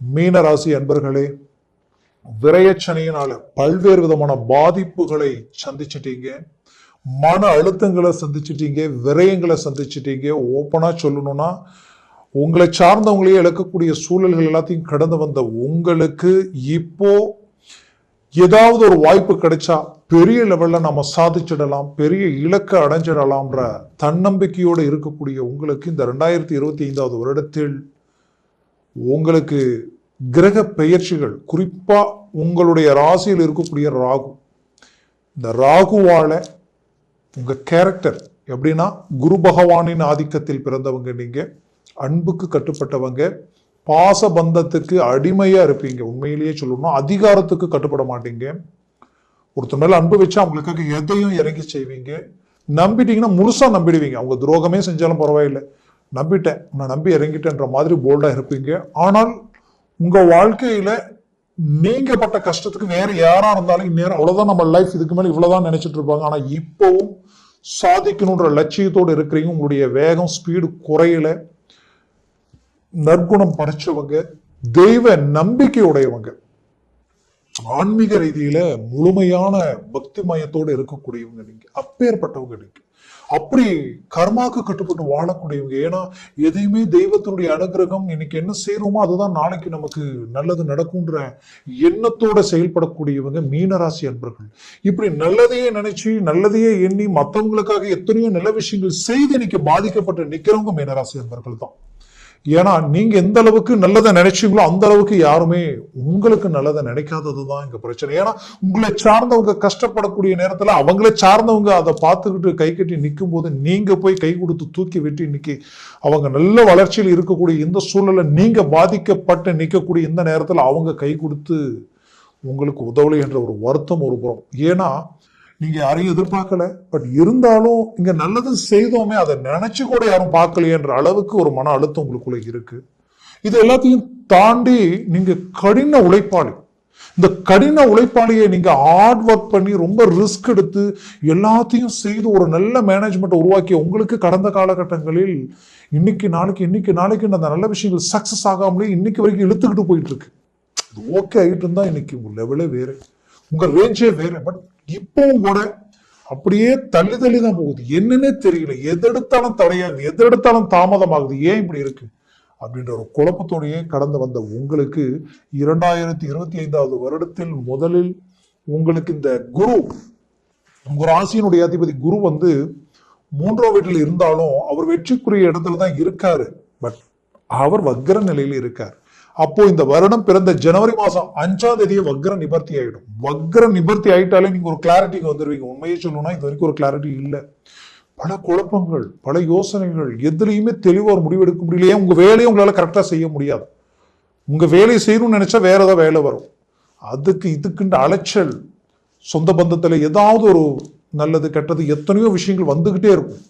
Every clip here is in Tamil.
மீன ராசி அன்பர்களே விரயச்சனையினால பல்வேறு விதமான பாதிப்புகளை சந்திச்சிட்டீங்க. மன அழுத்தங்களை சந்திச்சிட்டீங்க விரயங்களை சந்திச்சிட்டீங்க. ஓப்பனாக சொல்லணும்னா உங்களை சார்ந்தவங்களையே இழக்கக்கூடிய சூழல்கள் எல்லாத்தையும் கடந்து வந்த உங்களுக்கு இப்போ ஏதாவது ஒரு வாய்ப்பு கிடைச்சா பெரிய லெவலில் நம்ம சாதிச்சிடலாம் பெரிய இலக்கை அடைஞ்சிடலாம்ன்ற தன்னம்பிக்கையோடு இருக்கக்கூடிய உங்களுக்கு இந்த ரெண்டாயிரத்தி இருபத்தி ஐந்தாவது வருடத்தில் உங்களுக்கு கிரக பெயர்ச்சிகள் குறிப்பாக உங்களுடைய ராசியில் இருக்கக்கூடிய ராகு. இந்த ராகுவால் உங்கள் கேரக்டர் எப்படின்னா குரு பகவானின் ஆதிக்கத்தில் பிறந்தவங்க நீங்கள் அன்புக்கு கட்டுப்பட்டவங்க பாச பந்தத்துக்கு இருப்பீங்க. உண்மையிலேயே சொல்லணும்னா அதிகாரத்துக்கு கட்டுப்பட மாட்டீங்க. ஒருத்தர் மேலே அன்பு வச்சா அவங்களுக்காக எதையும் இறங்கி செய்வீங்க. நம்பிட்டீங்கன்னா முழுசாக நம்பிடுவீங்க. அவங்க துரோகமே செஞ்சாலும் பரவாயில்லை. நம்பிட்டேன். உன்னை நம்பி இறங்கிட்டேன்ற மாதிரி போல்டாக இருப்பீங்க. ஆனால் உங்கள் வாழ்க்கையில் நீங்கள் பட்ட கஷ்டத்துக்கு வேறு யாராக இருந்தாலும் இந்நேரம் அவ்வளோதான் நம்ம லைஃப் இதுக்கு மேலே இவ்வளோதான் நினச்சிட்டு இருப்பாங்க. ஆனால் இப்போவும் சாதிக்கணுன்ற லட்சியத்தோடு இருக்கிறீங்க. உங்களுடைய வேகம் ஸ்பீடு குறையில. நற்குணம் படைச்சவங்க தெய்வ நம்பிக்கை உடையவங்க ஆன்மீக ரீதியில முழுமையான பக்தி மயத்தோடு இருக்கக்கூடியவங்க நீங்க. அப்பேற்பட்டவங்க நீங்க. அப்படி கர்மாக்கு கட்டுப்பட்டு வாழக்கூடியவங்க. ஏன்னா எதையுமே தெய்வத்தினுடைய அனுகிரகம் இன்னைக்கு என்ன செய்யறோமோ அதுதான் நாளைக்கு நமக்கு நல்லது நடக்கும்ன்ற எண்ணத்தோட செயல்படக்கூடியவங்க மீனராசி அன்பர்கள். இப்படி நல்லதையே நினைச்சு நல்லதையே எண்ணி மற்றவங்களுக்காக எத்தனையோ நல்ல விஷயங்கள் செய்து இன்னைக்கு பாதிக்கப்பட்டு நிக்கிறவங்க மீனராசி அன்பர்கள் தான். ஏன்னா நீங்கள் எந்த அளவுக்கு நல்லதை நினைச்சீங்களோ அந்த அளவுக்கு யாருமே உங்களுக்கு நல்லதை நினைக்காதது தான் இங்கே பிரச்சனை. ஏன்னா உங்களை சார்ந்தவங்க கஷ்டப்படக்கூடிய நேரத்தில் அவங்களை சார்ந்தவங்க அதை பார்த்துக்கிட்டு கை கட்டி நிற்கும் போது நீங்கள் போய் கை கொடுத்து தூக்கி வெட்டி இன்னைக்கு அவங்க நல்ல வளர்ச்சியில் இருக்கக்கூடிய இந்த சூழலில் நீங்கள் பாதிக்கப்பட்டு நிற்கக்கூடிய இந்த நேரத்தில் அவங்க கை கொடுத்து உங்களுக்கு உதவலை என்ற ஒரு வருத்தம் ஒரு புறம். ஏன்னா நீங்க யாரையும் எதிர்பார்க்கல பட் இருந்தாலும் இங்க நல்லது செய்தோமே அதை நினைச்சு கூட யாரும் பார்க்கலையேன்ற அளவுக்கு ஒரு மன அழுத்தம் உங்களுக்குள்ள இருக்கு. இது எல்லாத்தையும் தாண்டி நீங்க கடின உழைப்பாளி. இந்த கடின உழைப்பாளியை நீங்க ஹார்ட் ஒர்க் பண்ணி ரொம்ப ரிஸ்க் எடுத்து எல்லாத்தையும் செய்து ஒரு நல்ல மேனேஜ்மெண்ட் உருவாக்கி உங்களுக்கு கடந்த காலகட்டங்களில் இன்னைக்கு நாளைக்கு இன்னைக்கு நாளைக்கு அந்த நல்ல விஷயங்கள் சக்சஸ் ஆகாமலே இன்னைக்கு வரைக்கும் இழுத்துக்கிட்டு போயிட்டு இருக்கு. ஓகே ஆகிட்டு இருந்தா இன்னைக்கு உங்க லெவலே வேறு. உங்க ரேஞ்சே வேறு பட் இப்பவும் கூட அப்படியே தள்ளி தள்ளி தான் போகுது. என்னன்னே தெரியல. எதெடுத்தாலும் தடையாகுது எதெடுத்தாலும் தாமதமாகுது. ஏன் இப்படி இருக்கு? அப்படின்ற ஒரு குழப்பத்தோடையே கடந்து வந்த உங்களுக்கு இரண்டாயிரத்தி இருபத்தி ஐந்தாவது வருடத்தில் முதலில் உங்களுக்கு இந்த குரு உங்க ராசியினுடைய அதிபதி குரு வந்து மூன்றாம் வீட்டில் இருந்தாலும் அவர் வெற்றிக்குரிய இடத்துல தான் இருக்காரு. பட் அவர் வக்கர நிலையில இருக்கார். அப்போ இந்த வருடம் பிறந்த ஜனவரி மாசம் அஞ்சாம் தேதியை வக்ர நிபர்த்தி ஆயிடும். வக்ர நிபர்த்தி ஆயிட்டாலே நீங்க ஒரு கிளாரிட்டிக்கு வந்துருவீங்க. உண்மையை சொல்லணும்னா இது வரைக்கும் ஒரு கிளாரிட்டி இல்லை. பல குழப்பங்கள் பல யோசனைகள் எதுலையுமே தெளிவாக ஒரு முடிவெடுக்க முடியலையே உங்க வேலையை உங்களால கரெக்டா செய்ய முடியாது. உங்க வேலையை செய்யணும்னு நினைச்சா வேற ஏதாவது வேலை வரும். அதுக்கு இதுக்குன்ற அலைச்சல் சொந்த பந்தத்தில் ஏதாவது ஒரு நல்லது கெட்டது எத்தனையோ விஷயங்கள் வந்துகிட்டே இருக்கும்.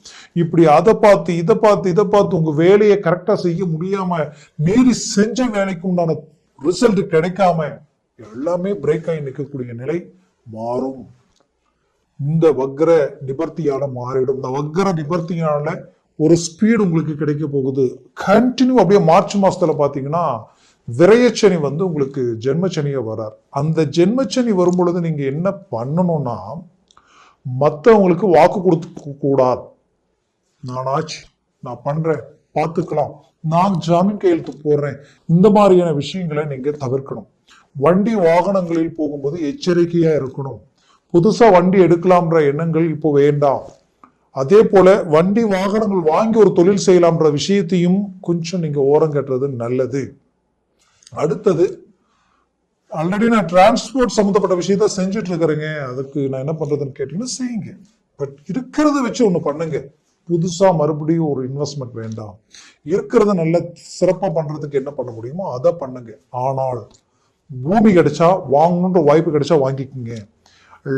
இப்படி அதை பார்த்து இதை பார்த்து இதை பார்த்து உங்க வேலையை கரெக்டா செய்ய முடியாம மீறி செஞ்ச வேலைக்கு உண்டான ரிசல்ட் கிடைக்காம எல்லாமே பிரேக் ஆகி நிற்கக்கூடிய நிலை மாறும். இந்த வக்ர நிபர்த்தியால மாறிடும். இந்த வக்ர நிபர்த்தியால ஒரு ஸ்பீடு உங்களுக்கு கிடைக்க போகுது. கண்டினியூ அப்படியே மார்ச் மாசத்துல பாத்தீங்கன்னா விரயச்சனி வந்து உங்களுக்கு ஜென்மச்சனியை வரார். அந்த ஜென்மச்சனி வரும் பொழுது நீங்க என்ன பண்ணணும்னா மற்றவங்களுக்கு வாக்கு கொடுத்து கூடாது. நான் ஆச்சு நான் பண்றேன் பார்த்துக்கலாம் நான் ஜாமீன் கையெழுத்து போடுறேன். இந்த மாதிரியான விஷயங்களை நீங்க தவிர்க்கணும். வண்டி வாகனங்களில் போகும்போது எச்சரிக்கையா இருக்கணும். புதுசா வண்டி எடுக்கலாம்ன்ற எண்ணங்கள் இப்போ வேண்டாம். அதே போல வண்டி வாகனங்கள் வாங்கி ஒரு தொழில் செய்யலாம்ன்ற விஷயத்தையும் கொஞ்சம் நீங்க ஓரம் கட்டுறது நல்லது. அடுத்தது ஆல்ரெடி நான் டிரான்ஸ்போர்ட் சம்மந்தப்பட்ட விஷயத்த செஞ்சுட்டு இருக்கிறேங்க அதுக்கு நான் என்ன பண்றதுன்னு கேட்டீங்கன்னா செய்யுங்க. பட் இருக்கிறத வச்சு ஒன்று பண்ணுங்க. புதுசாக மறுபடியும் ஒரு இன்வெஸ்ட்மெண்ட் வேண்டாம். இருக்கிறத நல்ல சிறப்பாக பண்ணுறதுக்கு என்ன பண்ண முடியுமோ அதை பண்ணுங்க. ஆனால் பூமி கிடைச்சா வாங்கணுன்ற வாய்ப்பு கிடைச்சா வாங்கிக்கோங்க.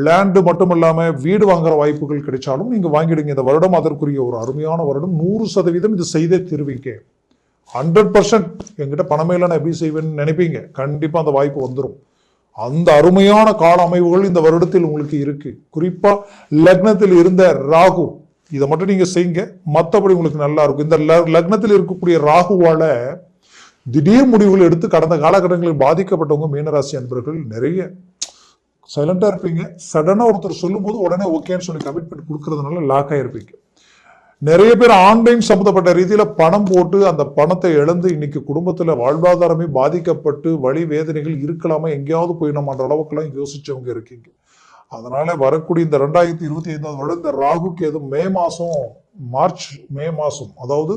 லேண்டு மட்டும் இல்லாமல் வீடு வாங்குற வாய்ப்புகள் கிடைச்சாலும் நீங்கள் வாங்கிடுங்க. இந்த வருடம் அதற்குரிய ஒரு அருமையான வருடம். நூறு சதவீதம் இது செய்தே திருவீங்க. ஹண்ட்ரட் பர்சன்ட் என்கிட்ட பணமே இல்லை நான் எப்படி செய்வேன்னு நினைப்பீங்க? கண்டிப்பாக அந்த வாய்ப்பு வந்துடும் அந்த அருமையான கால அமைவுகள் இந்த வருடத்தில் உங்களுக்கு இருக்கு. குறிப்பாக லக்னத்தில் இருந்த ராகு இதை மட்டும் நீங்கள் செய்யுங்க. மற்றபடி உங்களுக்கு நல்லா இருக்கும். இந்த ல- லக்னத்தில் இருக்கக்கூடிய ராகுவால் திடீர் முடிவுகள் எடுத்து கடந்த காலகட்டங்களில் பாதிக்கப்பட்டவங்க மீனராசி அன்பர்கள் நிறைய சைலண்டாக இருப்பீங்க. சடனாக ஒருத்தர் சொல்லும்போது உடனே ஓகேன்னு சொல்லி கமிட்மெண்ட் கொடுக்கறதுனால லாக் ஆகிருப்பீங்க நிறைய பேர் ஆன்லைன் சம்மந்தப்பட்ட ரீதியில் பணம் போட்டு அந்த பணத்தை இழந்து இன்னைக்கு குடும்பத்தில் வாழ்வாதாரமே பாதிக்கப்பட்டு வழி வேதனைகள் இருக்கலாமா? எங்கேயாவது போயிடணுமான்ற அளவுக்குலாம் யோசிச்சவங்க இருக்கீங்க. அதனால வரக்கூடிய இந்த ரெண்டாயிரத்தி இருபத்தி ஐந்தாவது வருடம் இந்த ராகு எதுவும் மே மாதம் மார்ச் மே மாதம் அதாவது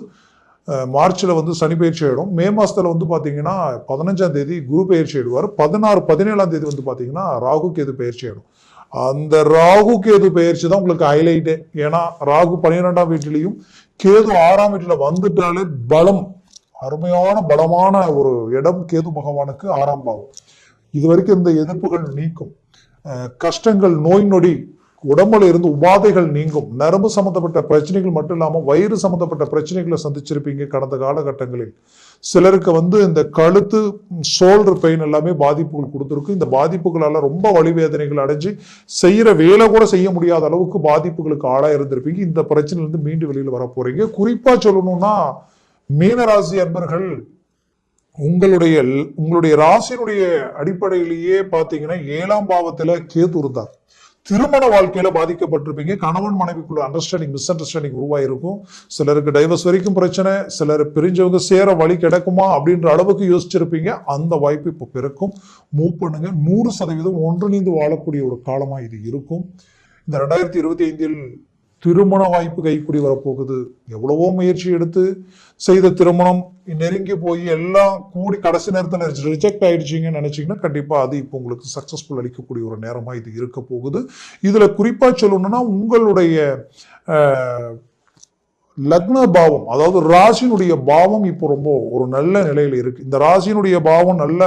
மார்ச்சில் வந்து சனி பயிற்சி ஆகிடும் மே மாதத்தில் வந்து பார்த்தீங்கன்னா பதினஞ்சாம் தேதி குரு பயிற்சி ஆயிடுவார். பதினாறு பதினேழாம் தேதி வந்து பார்த்தீங்கன்னா ராகு கேது பயிற்சி ஆகிடும் அந்த ராகு கேது பயிற்சி தான் உங்களுக்கு ஹைலைட்டு ஏன்னா ராகு பன்னிரெண்டாம் வீட்டிலையும் கேது ஆறாம் வீட்டில் வந்துட்டாலே பலம் அருமையான பலமான ஒரு இடம் கேது பகவானுக்கு ஆறாம் பாவம். இது வரைக்கும் இந்த எதிர்ப்புகள் நீக்கும். கஷ்டங்கள் நோய் நொடி உடம்புல இருந்து உபாதைகள் நீங்கும். நரம்பு சம்பந்தப்பட்ட பிரச்சனைகள் மட்டும் இல்லாமல் வயிறு சம்பந்தப்பட்ட பிரச்சனைகளை சந்திச்சிருப்பீங்க கடந்த காலகட்டங்களில். சிலருக்கு வந்து இந்த கழுத்து ஷோல்டர் பெயின் எல்லாமே பாதிப்புகள் கொடுத்துருக்கு. இந்த பாதிப்புகளால் ரொம்ப வழிவேதனைகள் அடைஞ்சு செய்கிற வேலை கூட செய்ய முடியாத அளவுக்கு பாதிப்புகளுக்கு ஆளாக இருந்திருப்பீங்க இந்த பிரச்சனையிலேருந்து மீண்டு வெளியில் வர போகிறீங்க குறிப்பாக சொல்லணும்னா மீனராசி அன்பர்கள் உங்களுடைய உங்களுடைய ராசியினுடைய அடிப்படையிலேயே பார்த்தீங்கன்னா ஏழாம் பாவத்தில் கேது இருந்தார். திருமண வாழ்க்கையில பாதிக்கப்பட்டிருப்பீங்க. கணவன் மனைவிக்குள்ள அண்டர்ஸ்டாண்டிங் மிஸ் அண்டர்ஸ்டாண்டிங் உருவாயிருக்கும். சிலருக்கு டைவர்ஸ் வரைக்கும் பிரச்சனை சிலர் பிரிஞ்சவங்க சேர வழி கிடைக்குமா அப்படின்ற அளவுக்கு யோசிச்சிருப்பீங்க. அந்த வாய்ப்பு இப்போ பிறக்கும். மூவ் பண்ணுங்க. நூறு சதவீதம் ஒன்றிணைந்து வாழக்கூடிய ஒரு காலமா இது இருக்கும். இந்த ரெண்டாயிரத்தி இருபத்தி ஐந்தில் திருமண வாய்ப்பு கைக்குடி வரப்போகுது. எவ்வளவோ முயற்சி எடுத்து செய்த திருமணம் நெருங்கி போய் எல்லாம் கூடி கடைசி நேரத்தில் ரிஜெக்ட் ஆயிடுச்சிங்கன்னு நினைச்சிங்கன்னா கண்டிப்பாக அது இப்போ உங்களுக்கு சக்ஸஸ்ஃபுல் அளிக்கக்கூடிய ஒரு நேரமாக இது இருக்க போகுது. இதில் குறிப்பாக சொல்லணும்னா உங்களுடைய லக்ன பாவம் அதாவது ராசினுடைய பாவம் இப்போ ரொம்ப ஒரு நல்ல நிலையில் இருக்கு. இந்த ராசினுடைய பாவம் நல்ல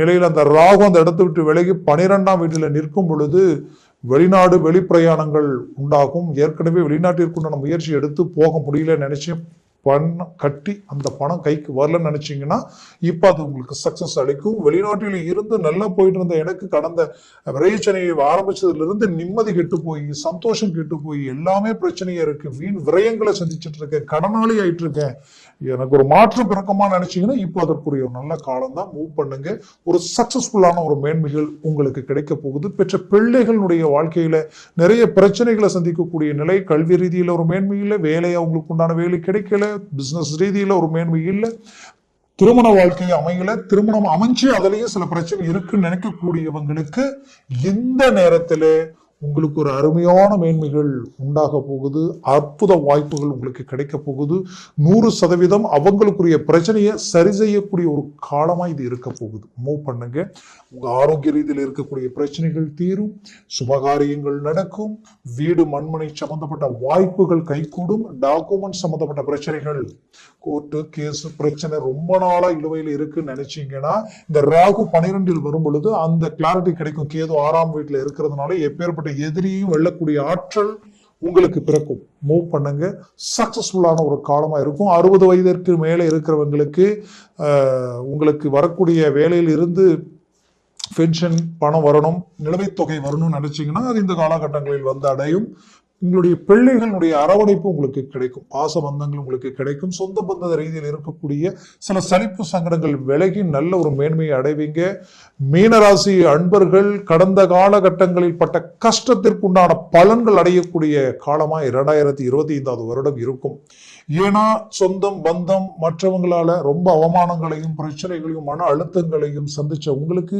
நிலையில் அந்த ராகு அந்த இடத்தை விட்டு விலகி பனிரெண்டாம் வீட்டில் நிற்கும் பொழுது வெளிநாடு வெளிப்பிரயாணங்கள் உண்டாகும். ஏற்கனவே வெளிநாட்டிற்குண்டான முயற்சி எடுத்து போக முடியல நினைச்சு பணம் கட்டி அந்த பணம் கைக்கு வரலன்னு நினச்சிங்கன்னா இப்போ அது உங்களுக்கு சக்ஸஸ் அளிக்கும். வெளிநாட்டில் இருந்து நல்லா போயிட்டு இருந்த எனக்கு கடந்த விரைச்சனை ஆரம்பிச்சதுலேருந்து நிம்மதி கெட்டு போய் சந்தோஷம் கெட்டு போய் எல்லாமே பிரச்சனையாக இருக்குது வீண் விரயங்களை சந்திச்சுட்டு இருக்கேன் கடனாளி ஆயிட்டு இருக்கேன். எனக்கு ஒரு மாற்று பிறக்கமாக நினச்சிங்கன்னா இப்போ அதற்குரிய ஒரு நல்ல காலம் தான். மூவ் பண்ணுங்க. ஒரு சக்ஸஸ்ஃபுல்லான ஒரு மேன்மைகள் உங்களுக்கு கிடைக்க போகுது. பெற்ற பிள்ளைகளுடைய வாழ்க்கையில் நிறைய பிரச்சனைகளை சந்திக்கக்கூடிய நிலை கல்வி ரீதியில் ஒரு மேன்மையில் வேலையை வேலை அவங்களுக்கு உண்டான வேலை கிடைக்கல பிசினஸ் ரீதியில் ஒரு மேன்மை இல்லை. திருமண வாழ்க்கை அமையல. திருமணம் அமைஞ்சு அதுலயும் சில பிரச்சனை இருக்குன்னு நினைக்கக்கூடியவங்களுக்கு இந்த நேரத்துல உங்களுக்கு ஒரு அருமையான மேன்மைகள் உண்டாக போகுது அற்புத வாய்ப்புகள் உங்களுக்கு கிடைக்க போகுது. நூறு சதவீதம் அவங்களுக்குரிய பிரச்சனையை சரி செய்யக்கூடிய ஒரு காலமாக இது இருக்க போகுது. மூவ் பண்ணுங்க. உங்கள் ஆரோக்கிய ரீதியில் இருக்கக்கூடிய பிரச்சனைகள் தீரும் சுபகாரியங்கள் நடக்கும் வீடு மண்மனை சம்பந்தப்பட்ட வாய்ப்புகள் கைகூடும் டாக்குமெண்ட் சம்பந்தப்பட்ட பிரச்சனைகள் கோர்ட்டு கேஸ் பிரச்சனை ரொம்ப நாளாக இழுவையில் இருக்குன்னு நினைச்சீங்கன்னா இந்த ராகு பனிரெண்டில் வரும் பொழுது அந்த கிளாரிட்டி கிடைக்கும். கேது ஆறாம் வீட்டில் இருக்கிறதுனால எப்பேற்பட்ட எதிரியும் வெல்லக்கூடிய ஆற்றல் உங்களுக்கு பிறக்கும். மூவ் பண்ணுங்க. சக்சஸ்ஃபுல்லான ஒரு காலமாக இருக்கும். அறுபது வயதிற்கு மேலே இருக்கிறவங்களுக்கு உங்களுக்கு வரக்கூடிய வேலையில் இருந்து பென்ஷன் பணம் வரணும் நிலுவைத் தொகை வரணும்னு நினச்சிங்கன்னா அது இந்த காலகட்டங்களில் வந்து அடையும். உங்களுடைய பிள்ளைகளுடைய அரவணைப்பு உங்களுக்கு கிடைக்கும். பாச பந்தங்கள் உங்களுக்கு கிடைக்கும். சொந்த பந்த ரீதியில் இருக்கக்கூடிய சில சலிப்பு சங்கடங்கள் விலகி நல்ல ஒரு மேன்மையை அடைவீங்க. மீனராசி அன்பர்கள் கடந்த காலகட்டங்களில் பட்ட கஷ்டத்திற்குண்டான பலன்கள் அடையக்கூடிய காலமாக இரண்டாயிரத்தி இருபத்தி ஐந்தாவது வருடம் இருக்கும். ஏன்னா சொந்தம் பந்தம் மற்றவங்களால ரொம்ப அவமானங்களையும் பிரச்சனைகளையும் மன அழுத்தங்களையும் சந்திச்ச உங்களுக்கு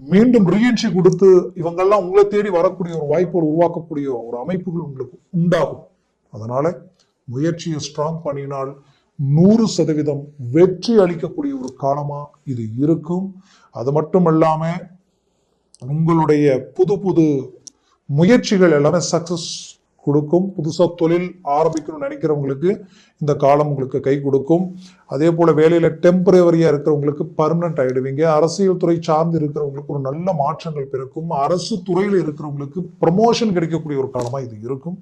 மீண்டும் ரீஎன்ட்ரி கொடுத்து இவங்கெல்லாம் உங்களை தேடி வரக்கூடிய ஒரு வாய்ப்புகள் உருவாக்கக்கூடிய ஒரு அமைப்புகள் உங்களுக்கு உண்டாகும். அதனால முயற்சியை ஸ்ட்ராங் பண்ணினால் நூறு சதவீதம் வெற்றி அளிக்கக்கூடிய ஒரு காலமா இது இருக்கும். அது மட்டும் இல்லாம உங்களுடைய புது புது முயற்சிகள் எல்லாமே சக்சஸ் கொடுக்கும். புதுசாக தொழில் ஆரம்பிக்கணும்னு நினைக்கிறவங்களுக்கு இந்த காலம் உங்களுக்கு கை கொடுக்கும். அதே போல் வேலையில் டெம்பரவரியாக இருக்கிறவங்களுக்கு பர்மனண்ட் ஆகிடுவீங்க அரசியல் துறை சார்ந்து இருக்கிறவங்களுக்கு ஒரு நல்ல மாற்றங்கள் பிறக்கும். அரசு துறையில் இருக்கிறவங்களுக்கு ப்ரமோஷன் கிடைக்கக்கூடிய ஒரு காலமாக இது இருக்கும்.